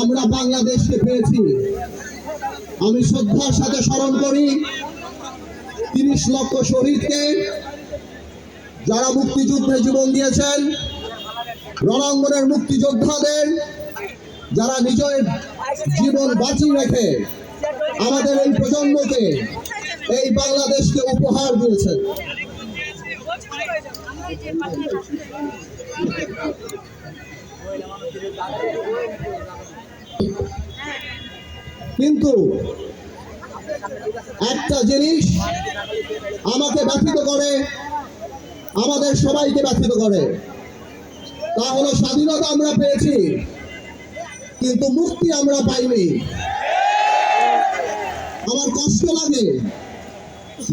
আমরা বাংলাদেশকে পেয়েছি। আমি শ্রদ্ধার সাথে স্মরণ করি, তিরিশ লক্ষ শহীদকে যারা মুক্তিযুদ্ধে জীবন দিয়েছেন, রণাঙ্গনের মুক্তিযোদ্ধাদের যারা নিজের জীবন বাঁচিয়ে রেখে আমাদের এই প্রজন্মকে এই বাংলাদেশকে উপহার দিয়েছেন। কিন্তু একটা জিনিস আমাকে ব্যথিত করে, আমাদের সবাইকে ব্যথিত করে। তা হলো স্বাধীনতা আমরা পেয়েছি, কিন্তু মুক্তি আমরা পাইনি। আমার কষ্ট লাগে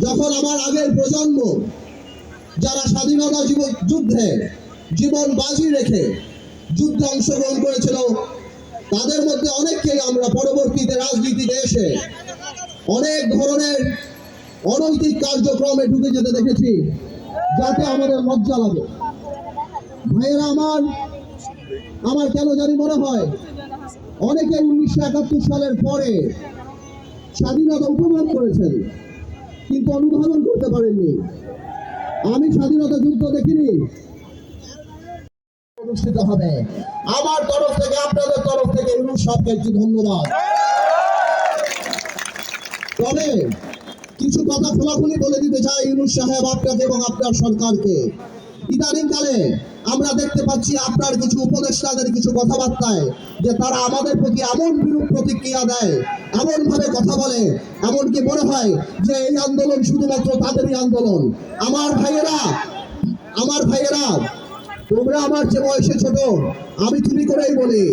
যখন আমার আগের প্রজন্ম যারা স্বাধীনতা যুদ্ধে জীবন বাজি রেখে যুদ্ধে অংশগ্রহণ করেছিল। তাদের মধ্যে অনেককেই আমরা পরবর্তীতে রাজনীতিতে এসে অনেক ধরনের অনৈতিক কার্যক্রমে ঢুকে যেতে দেখেছি, যাতে আমাদের লজ্জা লাগে। ভাইয়েরা আমার আমার কেন জানি মনে হয়, অনেকে উনিশশো একাত্তর সালের পরে স্বাধীনতা উপভোগ করেছেন, কিন্তু অনুধাবন করতে পারেননি। আমি স্বাধীনতা যুদ্ধ দেখিনি অনুষ্ঠিত হবে। আমার তরফ থেকে, আপনাদের তরফ থেকে সাহেবকে একটি ধন্যবাদ। তবে কিছু কথা খোলাখুলি বলে দিতে চাই ইউনুস সাহেব আপনাকে এবং আপনার সরকারকে। ইদানিং কালে আমরা দেখতে পাচ্ছি আপনার কিছু উপদেষ্টাদের কিছু কথাবার্তায় যে তারা আমাদের প্রতি এমন বিরূপ প্রতিক্রিয়া দেয় এমন ভাবে কথা বলে, এমনকি মনে হয় যে এই আন্দোলন শুধুমাত্র তাদেরই আন্দোলন। আমার ভাইয়েরা আমার ভাইয়েরা তোমরা আমার যে বয়সে ছোট, আমি তুমি করেই বলি,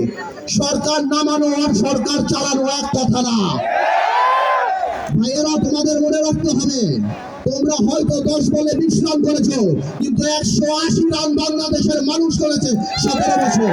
সরকার নামানো আর সরকার চালানো এক কথা না। ভাইয়েরা, তোমাদের মনে রাখতে হবে, তোমরা হয়তো দশ বলে বিশ রান করেছ, কিন্তু একশো আশি রান বাংলাদেশের মানুষ করেছে সতেরো বছর।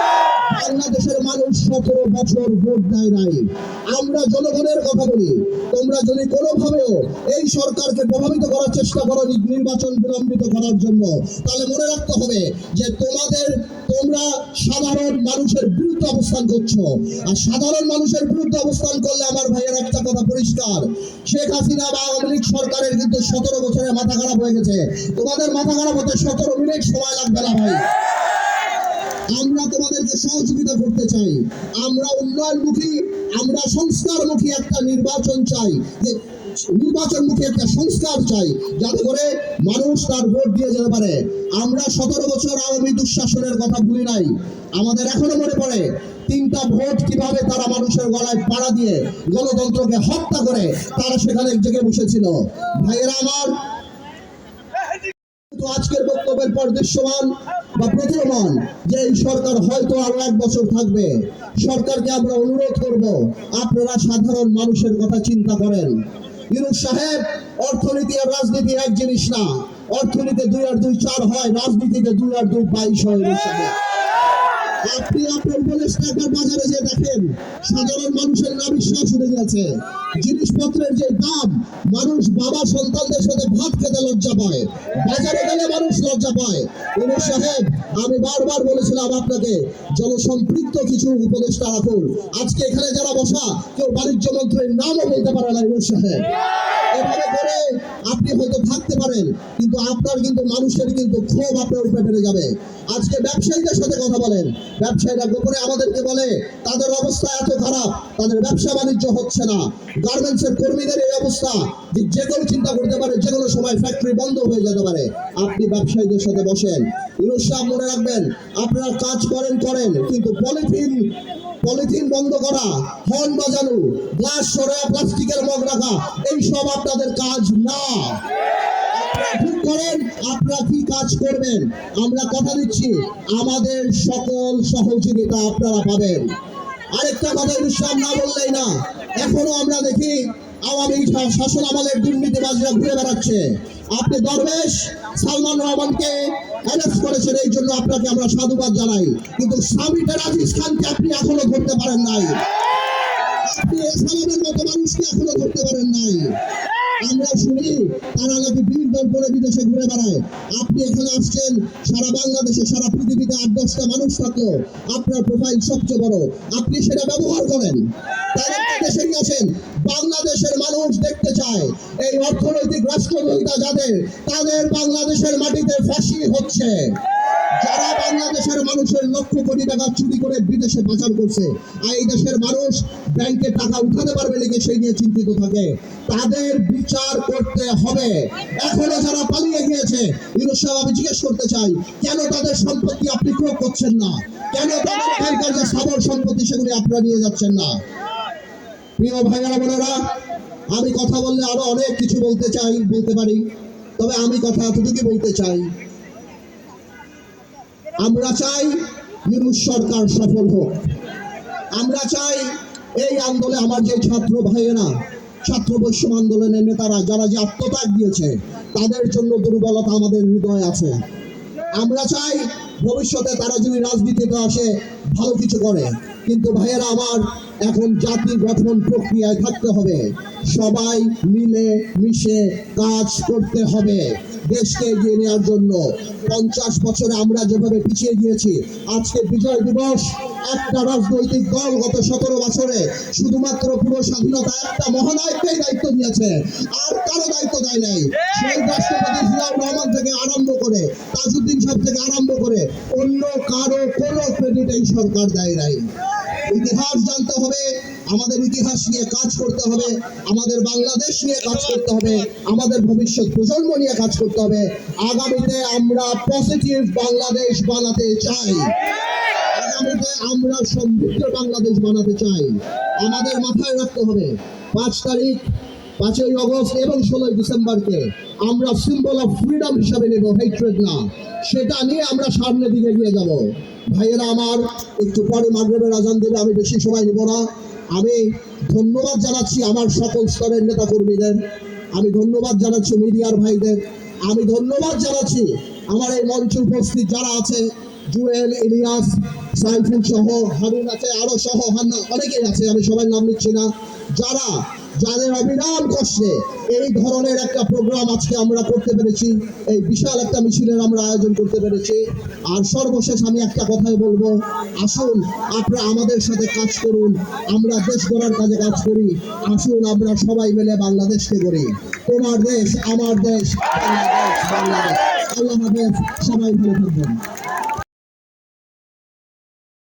বাংলাদেশের মানুষ সতেরো বছর ভোট দেয় নাই। আমরা জনগণের কথা বলি। তোমরা যদি কোনোভাবেও এই সরকারকে প্রভাবিত করার চেষ্টা করো নির্বাচন বিলম্বিত করার জন্য, তাহলে মনে রাখতে হবে যে তোমাদের, তোমরা সাধারণ মানুষের বিরুদ্ধে অবস্থান করছ। আর সাধারণ মানুষের বিরুদ্ধে অবস্থান করলে আমার ভাইয়ের একটা কথা পরিষ্কার। শেখ হাসিনা বা আওয়ামী লীগ সরকারের কিন্তু সতেরো বছরের মাথা খারাপ হয়ে গেছে। তোমাদের মাথা খারাপ হতে সতেরো মিনিট সময় লাগবে না ভাই। আমরা তোমাদেরকে সহযোগিতা করতে চাই। আমরা উন্নয়নমুখী, আমরা সংস্কারমুখী একটা নির্বাচন চাই। যে নির্বাচনমুখী একটা সংস্কার চাই, যাতে করে মানুষ তার ভোট দিয়ে যেতে পারে। আমরা সতেরো বছর আওয়ামী দুঃশাসনের কথা ভুলি নাই। আমাদের এখনও মনে পড়ে, তিনটা ভোট কীভাবে তারা মানুষের গলায় পাড়া দিয়ে গণতন্ত্রকে হত্যা করে তারা সেখানে জেগে বসেছিল। ভাইয়েরা আমার কিন্তু আজকের বক্তব্যের পর দৃশ্যমান বা প্রতীয়মান যে এই সরকার হয়তো আরও এক বছর থাকবে। সরকারকে আমরা অনুরোধ করব, আপনারা সাধারণ মানুষের কথা চিন্তা করেন। ইউনুস সাহেব, অর্থনীতি আর রাজনীতি এক জিনিস না। অর্থনীতি দুই আর দুই চার হয়, রাজনীতিতে দুই আর দুই বাইশ হয় আপনি আপনার উপদেষ্টা একবার বাজারে যে দেখেন, সাধারণ মানুষের না বিশ্বাস উঠে গেছে। জিনিসপত্রের যে দাম, মানুষ বাবা সন্তানদের সাথে ভাত খেতে লজ্জা পায়। বাজারে গেলে মানুষ লজ্জা পায়। ইউনুস সাহেব, আমি বারবার বলেছিলাম আপনাকে, জনসম্পৃক্ত কিছু উপদেষ্টা রাখুন। আজকে এখানে যারা বসা, কেউ বাণিজ্য মন্ত্রীর নামও বলতে পারে না ইউনুস সাহেব। এভাবে করে আপনি হয়তো থাকতে পারেন, কিন্তু আপনার কিন্তু মানুষের কিন্তু ক্ষোভ আপনার উপরে বেড়ে যাবে। আজকে ব্যবসায়ীদের সাথে কথা বলেন ব্যবসায়ীরা গোপনে আমাদেরকে বলে, তাদের অবস্থা এত খারাপ, তাদের ব্যবসা বাণিজ্য হচ্ছে না। গার্মেন্টসের কর্মীদের এই অবস্থা, যে যে কেউ চিন্তা করতে পারে যে কোনো সময় ফ্যাক্টরি বন্ধ হয়ে যেতে পারে। আপনি ব্যবসায়ীদের সাথে বসেন। ইউনুস মনে রাখবেন, আপনারা কাজ করেন করেন, কিন্তু পলিথিন পলিথিন বন্ধ করা, হর্ন বাজানো, গ্লাস সরা, প্লাস্টিকের মগ রাখা, এই সব আপনাদের কাজ না। করেন, আপনারা কি কাজ করবেন? আমরা কথা দিচ্ছি, আমাদের সকল সহযোগিতা আপনারা পাবেন। আরেকটা কথা বিশ্রাম না বললেই না, এখনও আমরা দেখি আওয়ামী শাসন আমলের দুর্নীতিবাজরা ঘুরে বেড়াচ্ছে। আপনি দরবেশ, সালমান রহমানকে অ্যারেস্ট করেছেন, এই জন্য আপনাকে আমরা সাধুবাদ জানাই। কিন্তু সামিটের আজিজ খানকে আপনি এখনও ধরতে পারেন নাই। আপনি এসালামের মতো মানুষকে এখনও ধরতে পারেন নাই। আমরা শুনি, তারা নাকি বীর দল করে বিদেশে ঘুরে বেড়ায়। আপনি এখানে আসছেন, সারা বাংলাদেশে, সারা পৃথিবীতে আট, দশটা মানুষ থাকল। আপনার প্রোফাইল সবচেয়ে বড়। আপনি সেটা ব্যবহার করেন। তারা দেশে আসেন, বাংলাদেশের মানুষ দেখতে চায়। এই অর্থনৈতিক রাষ্ট্রদ্রোহিতা যাদের, তাদের বাংলাদেশের মাটিতে ফাঁসি হচ্ছে। যারা বাংলাদেশের মানুষের লক্ষ কোটি টাকা চুরি করে বিদেশে পাচার করছে। আর এই দেশের মানুষ ব্যাংকে টাকা উঠাতে পারবে নাকি সেই নিয়ে চিন্তিত থাকে। তাদের বিচার করতে হবে। এখনও যারা পালিয়ে গিয়েছে আমি জিজ্ঞেস করতে চাই, কেন তাদের সম্পত্তি আপনি প্রয়োগ করছেন না? কেন তাদের যে সাবর সম্পত্তি সেগুলি আপনারা নিয়ে যাচ্ছেন না? প্রিয় ভাইয়েরা, বোনেরা, আমি কথা বললে আরও অনেক কিছু বলতে চাই, বলতে পারি। তবে আমি কথা এতটুকু বলতে চাই আমরা চাই ইউনুস সরকার সফল হোক। আমরা চাই এই আন্দোলনে আমার যে ছাত্র ভাইয়েরা, ছাত্র বৈষম্য আন্দোলনের নেতারা, যারা যে আত্মত্যাগ দিয়েছে, তাদের জন্য দুর্বলতা আমাদের হৃদয় আছে। আমরা চাই ভবিষ্যতে তারা যদি রাজনীতিতে আসে, ভালো কিছু করে। কিন্তু ভাইয়েরা, আমার এখন জাতি গঠন প্রক্রিয়ায় থাকতে হবে। সবাই মিলে মিশে কাজ করতে হবে। দেশকে এগিয়ে নেওয়ার জন্য পঞ্চাশ বছরে আমরা যেভাবে পিছিয়ে গিয়েছি, আজকে বিজয় দিবস, একটা রাজনৈতিক দল গত সতেরো বছরে শুধুমাত্র পুরো স্বাধীনতা একটা মহানায়ককেই দায়িত্ব নিয়েছে আর কারও দায়িত্ব দেয় নাই। সেই রাষ্ট্রপতি জিয়াউর রহমান থেকে আরম্ভ করে, তাজউদ্দিন সাহেব থেকে আরম্ভ করে, অন্য কারও কোনো ক্রেডিট এই সরকার দেয় নাই। ইতিহাস জানতে হবে, আমাদের ইতিহাস নিয়ে কাজ করতে হবে, আমাদের বাংলাদেশ নিয়ে কাজ করতে হবে, আমাদের ভবিষ্যৎ প্রজন্ম নিয়ে কাজ করতে হবে। আগামীতে আমরা পজিটিভ বাংলাদেশ বানাতে চাই। আগামীতে আমরা সমৃদ্ধ বাংলাদেশ বানাতে চাই। আমাদের মাথায় রাখতে হবে, পাঁচ তারিখ পাঁচই অগস্ট এবং ষোলোই ডিসেম্বরকে আমরা সিম্বল অফ ফ্রিডম হিসাবে নেব হেট্রেড না। সেটা নিয়ে আমরা সামনের দিকে এগিয়ে যাব। ভাইয়েরা আমার, একটু পরে মাগরেবের আজান দেবে, আমি বেশি সময় নেব না। আমি ধন্যবাদ জানাচ্ছি আমার সকল স্তরের নেতা কর্মীদের আমি ধন্যবাদ জানাচ্ছি মিডিয়ার ভাইদের। আমি ধন্যবাদ জানাচ্ছি আমার এই মঞ্চে উপস্থিত যারা আছে, জুয়েল, ইলিয়াস, সাইফুল সহ হারুন আছে, আরও সহ অনেকেই আছে, আমি সবাই নাম নিচ্ছি না। যারা যাদের অবিরাম কষ্টে এই ধরনের একটা প্রোগ্রাম আজকে আমরা করতে পেরেছি, এই বিশাল একটা মিছিলের আমরা আয়োজন করতে পেরেছি। আর সর্বশেষ আমি একটা কথাই বলব, আসুন আপনারা আমাদের সাথে কাজ করুন, আমরা দেশ গড়ার কাজে কাজ করি, আসুন আমরা সবাই মিলে বাংলাদেশকে করি তোমার দেশ, আমার দেশ, বাংলাদেশ বাংলাদেশ। আল্লাহ হাফেজ, সবাই ভালো থাকবেন।